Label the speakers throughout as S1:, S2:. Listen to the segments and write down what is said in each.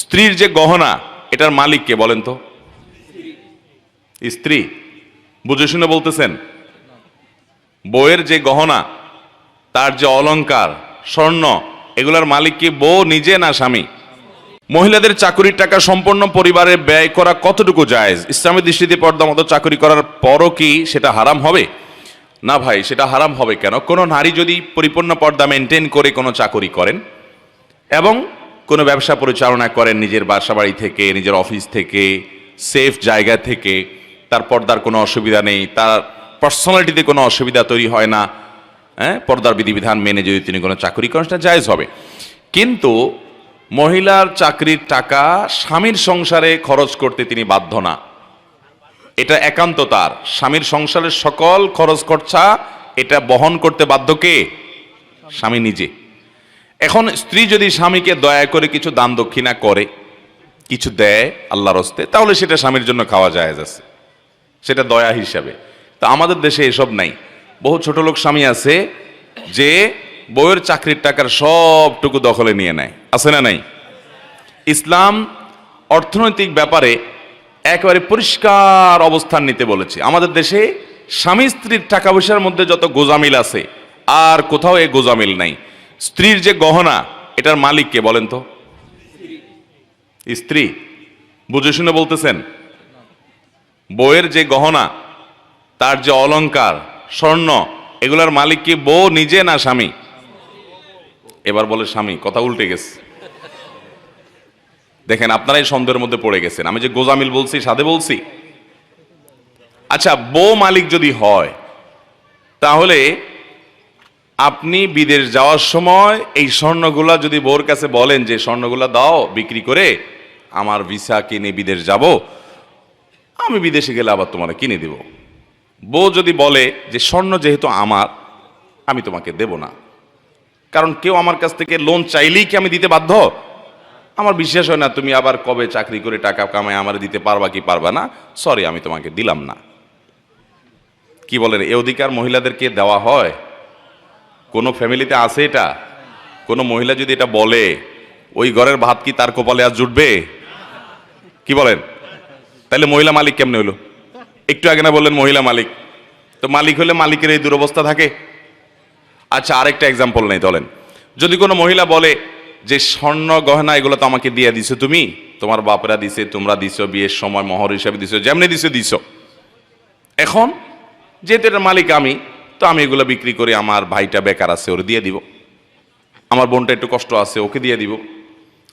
S1: স্ত্রীর যে গহনা, এটার মালিক কে বলেন তো? স্ত্রী। বুঝে শুনে বলতেছেন, বউয়ের যে গহনা, তার যে অলঙ্কার স্বর্ণ, এগুলার মালিক কি বউ নিজে না স্বামী? মহিলাদের চাকরির টাকা সম্পূর্ণ পরিবারে ব্যয় করা কতটুকু জায়েজ? ইসলামী দৃষ্টিতে পর্দা মতো চাকরি করার পরও কি সেটা হারাম হবে? না ভাই, সেটা হারাম হবে কেন? কোনো নারী যদি পরিপূর্ণ পর্দা মেনটেন করে কোনো চাকরি করেন, এবং কোনো ব্যবসা পরিচালনা করেন নিজের বাসা বাড়ি থেকে, নিজের অফিস থেকে সেফ জায়গা থেকে, তার পর্দার কোনো অসুবিধা নেই, তার পার্সোনালিটিতে কোনো অসুবিধা তৈরি হয় না হ্যাঁ? পর্দার বিধিবিধান মেনে যদি তিনি কোনো চাকরি করেন, সেটা জায়েজ হবে। কিন্তু মহিলার চাকরির টাকা স্বামীর সংসারে খরচ করতে তিনি বাধ্য না। এটা একান্ত তার। স্বামীর সংসারের সকল খরচ খরচা এটা বহন করতে বাধ্য কে? স্বামী নিজে। এখন স্ত্রী যদি স্বামীকে দয়া করে কিছু দান দক্ষিণা করে, কিছু দেয় আল্লাহর হস্তে, তাহলে সেটা স্বামীর জন্য খাওয়া যায় আছে। সেটা দয়া হিসাবে। তা আমাদের দেশে এসব নাই। বহু ছোট লোক স্বামী আছে যে বউয়ের চাকরির টাকার সবটুকু দখলে নিয়ে নেয়। আছে না নাই? ইসলাম অর্থনৈতিক ব্যাপারে একেবারে পরিষ্কার অবস্থান নিতে বলেছে। আমাদের দেশে স্বামী স্ত্রীর টাকা পয়সার মধ্যে যত গোজামিল আছে, আর কোথাও এ গোজামিল নাই। স্ত্রীর যে গহনা, এটার মালিক কে বলেন তো? স্ত্রী। বুঝে শুনে বলতেছেন, বউয়ের যে গহনা, তার যে অলংকার, স্বর্ণ, এগুলার মালিক কি বউ নিজে না স্বামী? এবার বলে স্বামী, কথা উল্টে গেছে। দেখেন, আপনারাই সন্দেহের মধ্যে পড়ে গেছেন। আমি যে গোজামিল বলছি সাদে বলছি। আচ্ছা বউ মালিক যদি হয়, তাহলে আপনি বিদেশ যাওয়ার সময় এই স্বর্ণগুলা যদি বউর কাছে বলেন যে, স্বর্ণগুলা দাও, বিক্রি করে আমার ভিসা কিনে বিদেশ যাব, আমি বিদেশে গেলে আবার তোমার কিনে দেব। বউ যদি বলে যে, স্বর্ণ যেহেতু আমার, আমি তোমাকে দেব না। কারণ কেউ আমার কাছ থেকে লোন চাইলেই কি আমি দিতে বাধ্য? আমার বিশ্বাস হয় না, তুমি আবার কবে চাকরি করে টাকা কামায় আমার দিতে পারবা কি পারবা না? সরি আমি তোমাকে দিলাম না। কি বলেন, এ অধিকার মহিলাদেরকে দেওয়া হয় কোনো ফ্যামিলিতে আছে এটা? কোনো মহিলা যদি এটা বলে, ওই ঘরের ভাত কি তার কপালে আর জুটবে? কি বলেন? তাহলে মহিলা মালিক কেমনে হলো? একটু আগে না বললেন মহিলা মালিক। তো মালিক হলে মালিকের এই দুরবস্থা থাকে। আচ্ছা আরেকটা এক্সাম্পল নেই চলেন যদি কোনো মহিলা বলে, যে স্বর্ণ গহনা এগুলো তো আমাকে দিয়ে দিছো তুমি, তোমার বাপরা দিছে, তোমরা দিছো, বিয়ের সময় মহর হিসাবে দিছো, যেমনি দিছো দিছো। এখন, যেহেতু এটার মালিক আমি তো আমি এগুলো বিক্রি করে আমার ভাইটা বেকার আছে, ওর দিয়ে দিব। আমার বোনটা একটু কষ্ট আছে, ওকে দিয়ে দিব।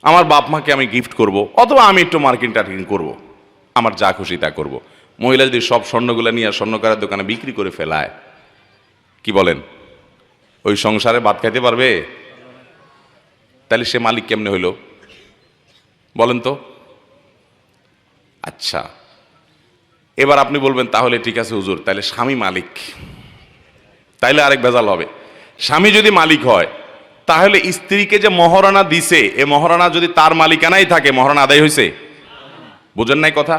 S1: আমার বাপ মাকে আমি গিফট করব, অথবা আমি একটু মার্কিং টার্কিং করব। আমার যা খুশি তা করব। মহিলা যদি সব স্বর্ণগুলো নিয়ে স্বর্ণকারের দোকানে বিক্রি করে ফেলায়, কি বলেন? ওই সংসারে ভাত খাইতে পারবে? তাহলে সে মালিক কেমনে হইল? বলেন তো। আচ্ছা। এবার আপনি বলবেন, তাহলে ঠিক আছে হুজুর, তাহলে স্বামী মালিক। তাইলে আরেক ভেজাল হবে। স্বামী যদি মালিক হয়, তাহলে স্ত্রীকে যে মহারণা দিছে, এ মহারণা যদি তার মালিকানাই থাকে, মহারণা আদায় হয়েছে বুঝেন নাই কথা?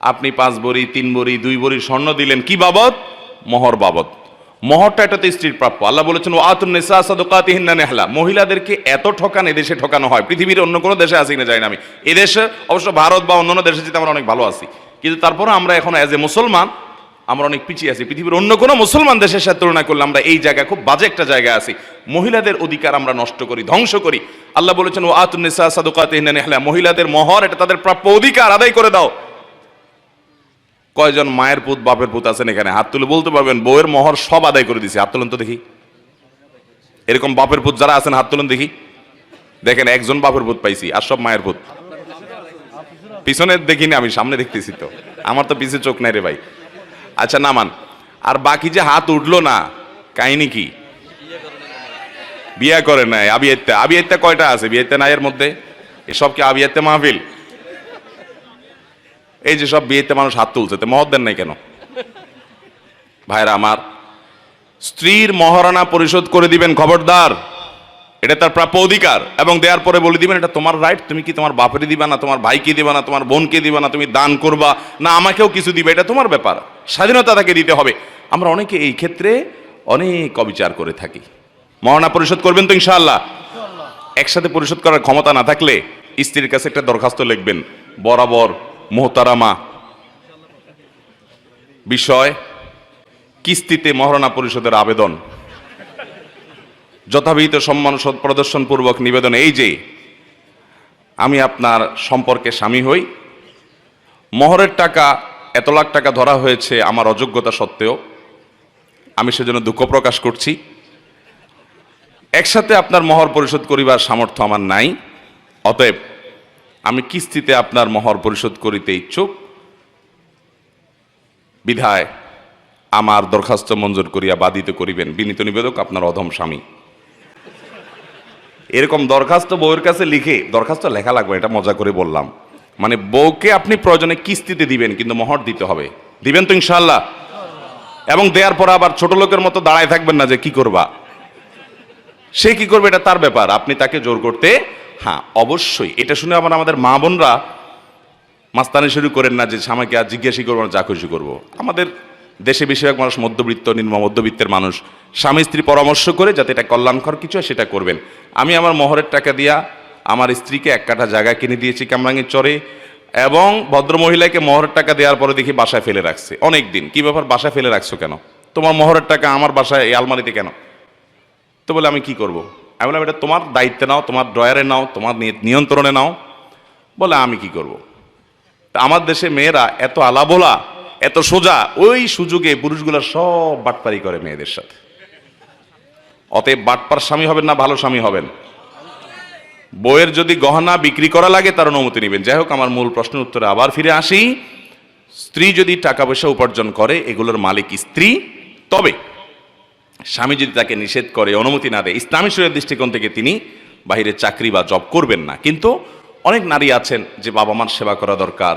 S1: আপনি পাঁচ বড়ি, তিন বড়ি, দুই বড়ি স্বর্ণ দিলেন, কি বাবদ? মহর বাবদ। মহরটা এটা তো স্ত্রীর প্রাপ্য। আল্লাহ বলেছেন ও আতুন নেসা সাদকাতিহিন্না নেহলা। মহিলাদেরকে এত ঠকান এদেশে ঠকানো হয়। পৃথিবীর অন্য কোনো দেশে আছি কিনা জানি না আমি। এদেশে অবশ্য ভারত বা অন্যান্য দেশে যেতে আমরা অনেক ভালো আছি। কিন্তু তারপরে আমরা এখন অ্যাজ এ মুসলমান আমরা অনেক পিছিয়ে আছি। পৃথিবীর অন্য কোনো মুসলমান দেশের সাথে তুলনা করলে আমরা এই জায়গায় খুব বাজে একটা জায়গায় আছি। মহিলাদের অধিকার আমরা নষ্ট করি, ধ্বংস করি। আল্লাহ বলেছেন ও আতুন নেসা সাদকাতিহিন্না মহিলাদের মহর, এটা তাদের প্রাপ্য অধিকার, আদায় করে দাও। কয়জন মায়ের পুত, বাপের পুত আছেন এখানে? হাত তুলে বলতে পারবেন, বউয়ের মহর সব আদায় করে দিছে। হাত তো দেখি। এরকম বাপের পুত যারা আছেন, হাত তুলুন দেখি। দেখেন, একজন বাপের পুত পাইছি, আর সব মায়ের পুত। পিছনে দেখিনি আমি, সামনে দেখতেছি তো। আমার তো পিছে চোখ নাই রে ভাই। আচ্ছা নামান। আর বাকি যে হাত উঠল না, কাহিনী কি? বিয়া করে নাই আবিয়াত্তা আবিয়াত্তা কয়টা আছে? বিয়েতে নাই এর মধ্যে? এসব কি আবিয়াত্তে মাহফিল? এই যে সব বিয়েতে মানুষ হাত তুলছে, তো মহৎ দেন নাই কেন? ভাইরা আমার, স্ত্রীর মহারণা পরিশোধ করে দিবেন খবরদার। এটা তার প্রাপ্য অধিকার, এবং দেওয়ার পরে বলে দিবেন, এটা তোমার রাইট তুমি কি তোমার বাপেরই দিবা না, তোমার ভাইকে দিবা না, তোমার বোনকে দিবা না, তুমি দান করবা না, আমাকেও কিছু দিবে, এটা তোমার ব্যাপার। স্বাধীনতা তাকে দিতে হবে। আমরা অনেকে এই ক্ষেত্রে অনেক অবিচার করে থাকি। মহারণা পরিশোধ করবেন তো ইনশাআল্লাহ? একসাথে পরিশোধ করার ক্ষমতা না থাকলে স্ত্রীর কাছে একটা দরখাস্ত লিখবেন, বরাবর মোহতারামা। বিষয়, কিস্তিতে মহারণা পরিষদের আবেদন। যথাবিহিত সম্মান সৎ প্রদর্শন নিবেদন এই যে, আমি আপনার সম্পর্কে স্বামী হই। মহরের টাকা এত লাখ টাকা ধরা হয়েছে আমার অযোগ্যতা সত্ত্বেও, আমি সেজন্য দুঃখ প্রকাশ করছি। একসাথে আপনার মহর পরিশোধ করিবার সামর্থ্য আমার নাই। অতএব, আমি কিস্তিতে আপনার মহর পরিশোধ করিতে ইচ্ছুক। বিধায় আমার দরখাস্ত মঞ্জুর করিয়া বাধিত করিবেন। বিনীত নিবেদক, আপনার অধম স্বামী। এরকম দরখাস্ত বউয়ের কাছে লিখে, দরখাস্ত লেখা লাগবে, এটা মজা করে বললাম। মানে বউকে আপনি প্রয়োজনে কিস্তিতে দিবেন, কিন্তু মহর দিতে হবে। দিবেন তো ইনশাল্লাহ এবং দেওয়ার পর আবার ছোট লোকের মতো দাঁড়ায় থাকবেন না যে কি করবা। সে কি করবে এটা তার ব্যাপার, আপনি তাকে জোর করতে হ্যাঁ অবশ্যই। এটা শুনে আবার আমাদের মা বোনরা মাস্তানি শুরু করেন না যে স্বামীকে আর জিজ্ঞাসা করব না, যা খুশি করব। আমাদের দেশে বেশিরভাগ মানুষ মধ্যবিত্ত, নিম্ন মধ্যবিত্তের মানুষ। স্বামী স্ত্রী পরামর্শ করে যাতে এটা কল্যাণকর কিছু হয়, সেটা করবেন। আমি আমার মহরের টাকা দিয়া আমার স্ত্রীকে এক কাঠা জায়গা কিনে দিয়েছি কামরাঙ্গের চরে এবং ভদ্রমহিলাকে মহরের টাকা দেওয়ার পরে দেখি বাসায় ফেলে রাখছে। অনেক দিন। কি ব্যাপার? বাসায় ফেলে রাখছো কেন? তোমার মহরের টাকা আমার বাসায় এই আলমারিতে কেন? তো বলে, আমি কি করব? আমি বললাম, এটা তোমার দায়িত্বে নাও, তোমার ড্রয়ারে নাও, তোমার নিয়ন্ত্রণে নাও। বলে, আমি কি করব? তা আমার দেশে মেয়েরা এত আলাবোলা এত সোজা, ওই সুযোগে পুরুষগুলা সব বাটপারি করে মেয়েদের সাথে। অতএব বাটপার স্বামী হবেন না, ভালো স্বামী হবেন। বইয়ের যদি গহনা বিক্রি করা লাগে, তার অনুমতি নেবেন। যাই হোক, আমার মূল প্রশ্নের উত্তরে আবার ফিরে আসি। স্ত্রী যদি টাকা পয়সা উপার্জন করে, এগুলোর মালিক স্ত্রী। তবে স্বামী যদি তাকে নিষেধ করে, অনুমতি না দেয়, ইসলামী শরীরের দৃষ্টিকোণ থেকে তিনি বাইরে চাকরি বা জব করবেন না। কিন্তু অনেক নারী আছেন যে বাবা মার সেবা করা দরকার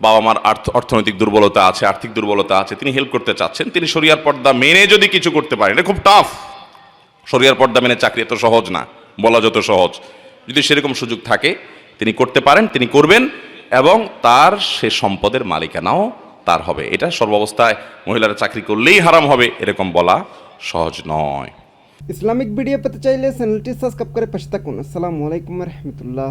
S1: বাবা মার অর্থনৈতিক দুর্বলতা আছে, আর্থিক দুর্বলতা আছে, তিনি হেল্প করতে চাচ্ছেন, তিনি শরিয়ার পর্দা মেনে যদি কিছু করতে পারেন, এটা খুব টাফ শরিয়ার পর্দা মেনে চাকরি এত সহজ না, বলা যত সহজ। যদি সেরকম সুযোগ থাকে, তিনি করতে পারেন, তিনি করবেন এবং তার সে সম্পদের মালিকানাও তার হবে। এটা সর্বাবস্থায় মহিলারা চাকরি করলেই হারাম হবে, এরকম বলা সহজ নয়।
S2: ইসলামিক ভিডিও পেতে চাইলে চ্যানেলটি সাবস্ক্রাইব করে পাশে থাকুন। আসসালামু আলাইকুম রহমতুল্লাহ।